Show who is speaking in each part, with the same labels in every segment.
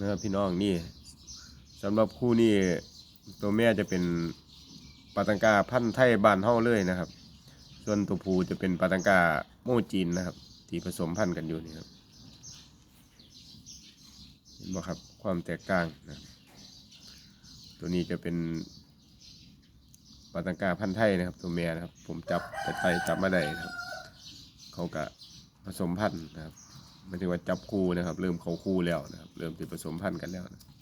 Speaker 1: นะครับพี่น้องนี่สำหรับคู่นี้ตัวแม่จะเป็นปาตังกาพันธุ์ไทยบานเฮาเลยนะครับ ส่วนตัวผู้จะเป็นปาตังกาโมจีนนะครับ ที่ผสมพันธุ์กันอยู่นี่ครับเห็นไหมครับความแตกต่างนะตัวนี้จะเป็นปาตังกาพันธุ์ไทยนะครับ ตัวแม่นะครับ ผมจับไปไต่จับมาได้นะครับ เขากะผสมพันธุ์นะครับ หมายถึงว่าจับคู่นะครับ เริ่มเขาคู่แล้วนะครับ เริ่มจะผสมพันธุ์กันแล้วนะครับ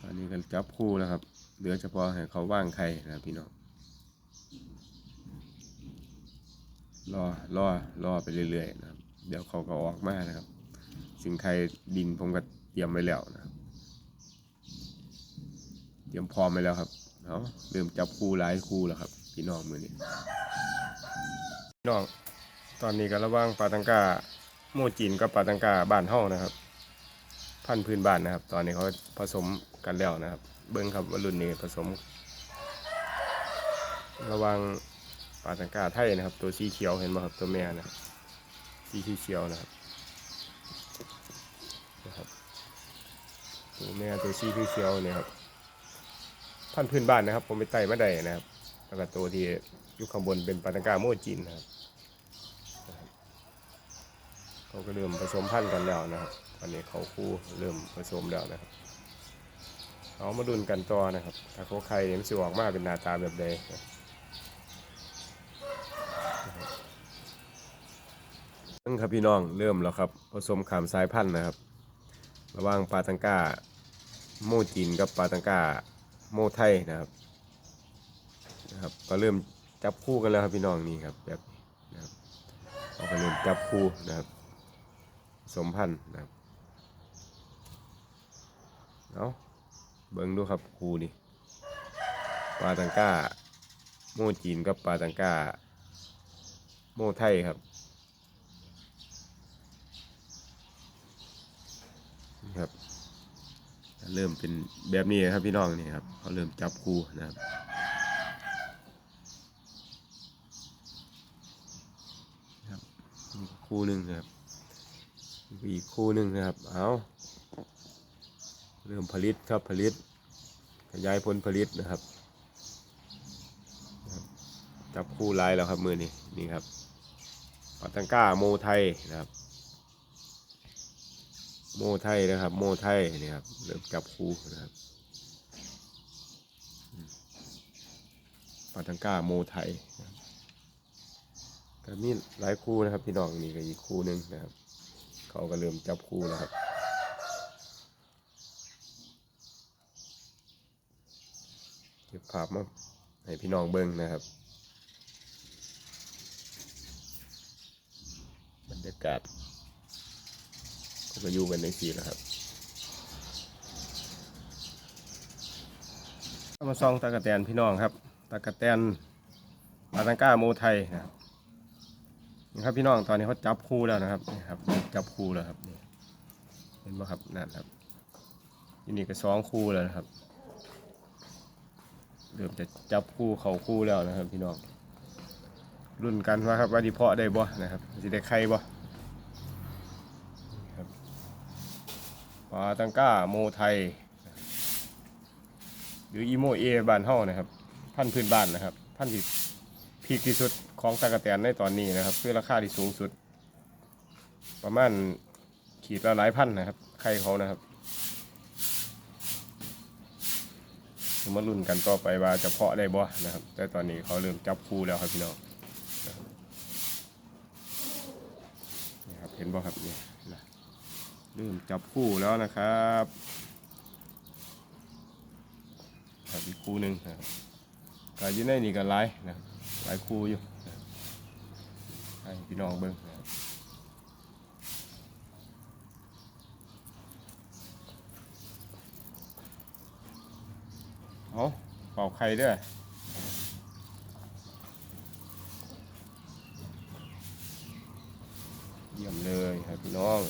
Speaker 1: ตอนนี้กันจับคู่แล้วครับ เหลือเฉพาะให้เขาว่างไข่นะพี่น้อง รอรอรอไปเรื่อยๆนะครับ เดี๋ยวเขาก็ออกมานะครับ สิ่งไข่ดินผมก็เตรียมไว้แล้วนะครับ เตรียมพร้อมไว้แล้วครับเอาเริ่มจับคู่หลายคู่แล้วครับ พี่น้องมือนี้พี่น้องตอนนี้ก็ระว่างปลาตังกาโมจีนกับปลาตังกาบ้านเฮานะครับ พันธุ์พื้นบ้านนะครับ ตอนนี้เขาผสมกันแล้วนะครับ เบิ้งครับว่ารุ่นนี้ผสม ระวังาตังกาไทยนะครับ ตัวสีเขียวเห็นไหมครับตัวแม่นะครับสีเขียวนะครับนะครับ ตัวแม่ตัวสีเขียวเนี่ยครับพันพื้นบ้านนะครับ ผมไปไต่มาได้นะครับแล้วก็ตัวที่อยู่ข้างบนเป็นปาตังกาโมจินนะครับเขาก็เริ่มผสมพันธุ์กันแล้วนะครับตอนนี้เขาคู่เริ่มผสมแล้วนะครับเอามาดุนกันต่อนะครับถ้าเขาไข่เนี่ยมันสิออกมาเป็นหน้าตาแบบใดนะ นั่นครับพี่น้องเริ่มแล้วครับผสมขามสายพันธุ์นะครับ ระหว่างปลาตังกาโมจีนกับปลาตังกาโมไทยนะครับนะครับ ก็เริ่มจับคู่กันแล้วครับพี่น้องนี่ครับแบบนะครับเราก็เริ่มจับคู่นะครับสมพันธุ์นะครับเอาเบิ่งดูครับครูนี่ปลาตังก้าโมจีนกับปลาตังก้าโมไทยครับ ครับ เริ่มเป็นแบบนี้ครับพี่น้องนี่ครับเขาเริ่มจับครูนะครับครับคู่หนึ่งนะครับอีกคู่หนึ่งนะครับ เอาเริ่มผลิตครับผลิต ขยายผลผลิตนะครับ จับคู่ลายแล้วครับมือนี่นี่ครับปัตตังก้าโมไทยนะครับ โมไทยนะครับ โมไทยนี่ครับเริ่มจับคู่นะครับปัตตังก้าโมไทยนะครับก็มีหลายคู่นะครับ พี่น้องนี่ก็อีกคู่หนึ่งนะครับ เขาก็เริ่มจับคู่แล้วครับเก็บภาพมาให้พี่น้องเบิ้งนะครับ บรรยากาศ ก็อยู่กันในสีแล้วครับมาซองตะกะแตนพี่น้องครับตะกะแตนปาตังก้าโมไทยนะครับครับพี่น้องตอนนี้เขาจับคู่แล้วนะครับนี่ครับ จับคู่แล้วครับนี่เห็นไหมครับนั่นครับที่นี่ก็สองคู่แล้วนะครับเริ่มจะจับคู่เขาคู่แล้วนะครับ พี่น้องรุ่นกันว่าครับว่าดีเพาะได้บ่นะครับจะได้ใครบ่นี่ครับปลาตังก้าโมไทย หรืออีโมเอบานเฮานะครับ พันธุ์พื้นบ้านนะครับ พันธุ์ที่พีคที่สุดของตะกะแตนในตอนนี้นะครับคือราคาที่สูงสุด ประมาณขีดละหลายพันนะครับไข่เขานะครับคือมาลุ้นกันต่อไปว่าจะเพาะได้บ่นะครับ แต่ตอนนี้เขาเริ่มจับคู่แล้วครับพี่น้องนะครับเห็นบ่ครับเนี่ย เริ่มจับคู่แล้วนะครับอีกคู่หนึ่งกายุ่ในนี่กันหลายนะหลายคู่อยู่ให้พี่น้องเบิ้งเอาเป่าไข่ด้วยเยี่ยมเลยครับพี่น้อง